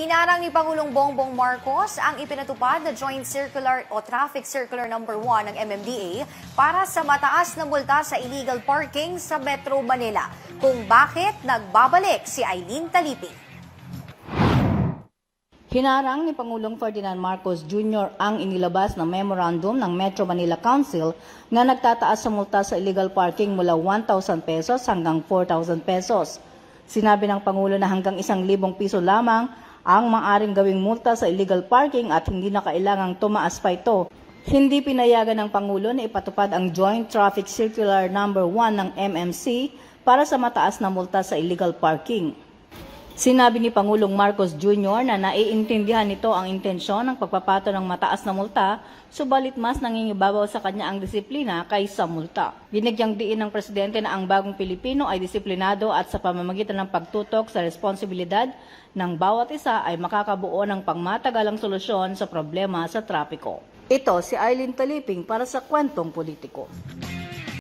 Hinarang ni Pangulong Bongbong Marcos ang ipinatupad na Joint Circular o Traffic Circular Number 1 ng MMDA para sa mataas na multa sa illegal parking sa Metro Manila. Kung bakit nagbabalik si Eileen Taliping. Hinarang ni Pangulong Ferdinand Marcos Jr. ang inilabas na memorandum ng Metro Manila Council na nagtataas sa multa sa illegal parking mula 1,000 pesos hanggang 4,000 pesos. Sinabi ng Pangulo na hanggang 1,000 piso lamang ang maaring gawing multa sa illegal parking at hindi na kailangang tumaas pa ito. Hindi pinayagan ng Pangulo na ipatupad ang Joint Traffic Circular Number 1 ng MMC para sa mataas na multa sa illegal parking. Sinabi ni Pangulong Marcos Jr. na naiintindihan nito ang intensyon ng pagpapato ng mataas na multa, subalit mas nangingibabaw sa kanya ang disiplina kaysa multa. Binigyang diin ng Presidente na ang bagong Pilipino ay disiplinado at sa pamamagitan ng pagtutok sa responsibilidad ng bawat isa ay makakabuo ng pangmatagalang solusyon sa problema sa trapiko. Ito si Eileen Taliping para sa Kwentong Politiko.